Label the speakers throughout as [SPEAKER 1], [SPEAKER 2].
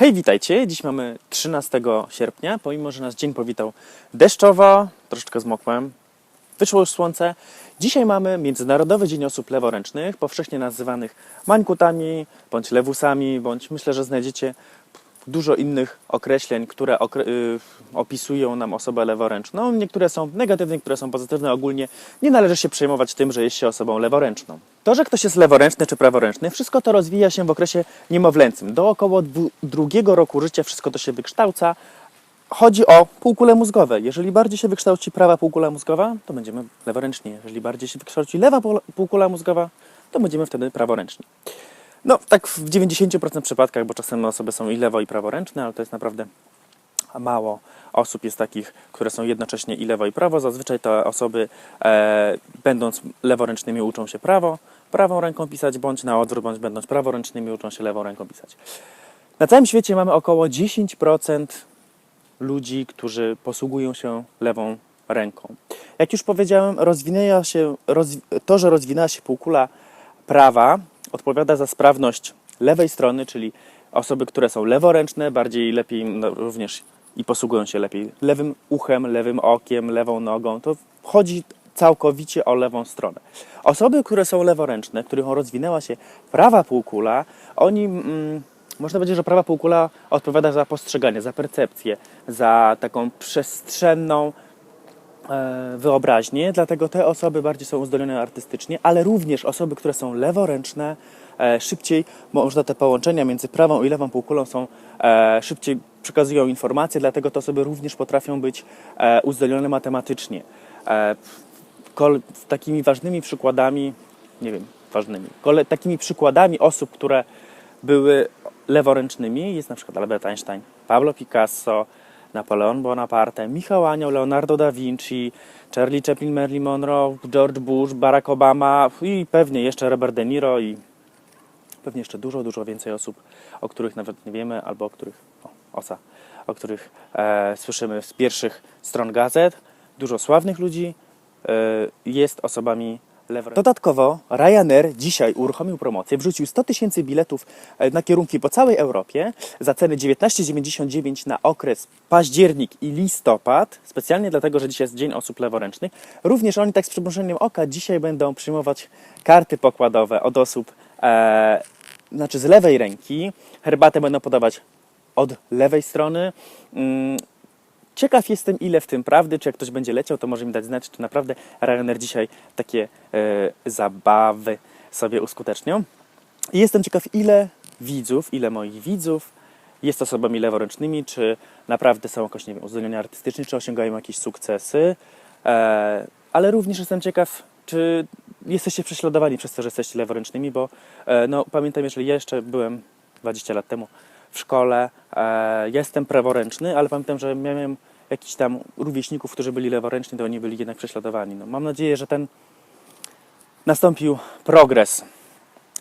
[SPEAKER 1] Hej, witajcie. Dziś mamy 13 sierpnia. Pomimo, że nas dzień powitał deszczowo, troszeczkę zmokłem, wyszło już słońce. Dzisiaj mamy Międzynarodowy Dzień Osób Leworęcznych, powszechnie nazywanych mańkutami, bądź lewusami, bądź myślę, że znajdziecie dużo innych określeń, które okre- y, opisują nam osobę leworęczną. Niektóre są negatywne, niektóre są pozytywne. Ogólnie nie należy się przejmować tym, że jest się osobą leworęczną. To, że ktoś jest leworęczny czy praworęczny, wszystko to rozwija się w okresie niemowlęcym. Do około drugiego roku życia wszystko to się wykształca. Chodzi o półkule mózgowe. Jeżeli bardziej się wykształci prawa półkula mózgowa, to będziemy leworęczni. Jeżeli bardziej się wykształci lewa pół- półkula mózgowa, to będziemy wtedy praworęczni. No, tak w 90% przypadkach, bo czasem osoby są i lewo, i praworęczne, ale to jest naprawdę mało osób jest takich, które są jednocześnie i lewo, i prawo. Zazwyczaj te osoby, e, będąc leworęcznymi, uczą się prawo, prawą ręką pisać, bądź na odwrót, bądź będąc praworęcznymi, uczą się lewą ręką pisać. Na całym świecie mamy około 10% ludzi, którzy posługują się lewą ręką. Jak już powiedziałem, rozwinęła się, to, że rozwinęła się półkula prawa, odpowiada za sprawność lewej strony, czyli osoby, które są leworęczne, bardziej lepiej no, również i posługują się lepiej lewym uchem, lewym okiem, lewą nogą. To chodzi całkowicie o lewą stronę. Osoby, które są leworęczne, których rozwinęła się prawa półkula, oni mm, można powiedzieć, że prawa półkula odpowiada za postrzeganie, za percepcję, za taką przestrzenną wyobraźnię, dlatego te osoby bardziej są uzdolnione artystycznie, ale również osoby, które są leworęczne, e, szybciej można te połączenia między prawą i lewą półkulą są e, szybciej przekazują informacje, dlatego te osoby również potrafią być e, uzdolnione matematycznie. E, takimi ważnymi przykładami, nie wiem, ważnymi, takimi przykładami osób, które były leworęcznymi jest na przykład Albert Einstein, Pablo Picasso, Napoleon Bonaparte, Michał Anioł, Leonardo da Vinci, Charlie Chaplin, Marilyn Monroe, George Bush, Barack Obama i pewnie jeszcze Robert De Niro i pewnie jeszcze dużo, dużo więcej osób, o których nawet nie wiemy, albo o których, o, osa, o których e, słyszymy z pierwszych stron gazet. Dużo sławnych ludzi e, jest osobami. Dodatkowo Ryanair dzisiaj uruchomił promocję, wrzucił 100 tysięcy biletów e, na kierunki po całej Europie za cenę 19,99 na okres październik i listopad, specjalnie dlatego, że dzisiaj jest Dzień Osób Leworęcznych. Również oni tak z przymrużeniem oka dzisiaj będą przyjmować karty pokładowe od osób e, znaczy z lewej ręki. Herbatę będą podawać od lewej strony. Ciekaw jestem, ile w tym prawdy, czy jak ktoś będzie leciał, to może mi dać znać, czy naprawdę Ryanair dzisiaj takie e, zabawy sobie uskutecznią. I jestem ciekaw, ile widzów, ile moich widzów jest osobami leworęcznymi, czy naprawdę są jakoś, nie wiem, artystycznie, czy osiągają jakieś sukcesy. E, ale również jestem ciekaw, czy jesteście prześladowani przez to, że jesteście leworęcznymi, bo e, no, pamiętam, jeżeli ja jeszcze byłem 20 lat temu w szkole, e, jestem praworęczny, ale pamiętam, że miałem jakichś tam rówieśników, którzy byli leworęczni, to oni byli jednak prześladowani. No, mam nadzieję, że ten nastąpił progres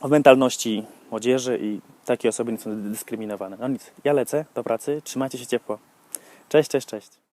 [SPEAKER 1] w mentalności młodzieży i takie osoby nie są dyskryminowane. No nic, ja lecę do pracy, trzymajcie się ciepło. Cześć, cześć, cześć.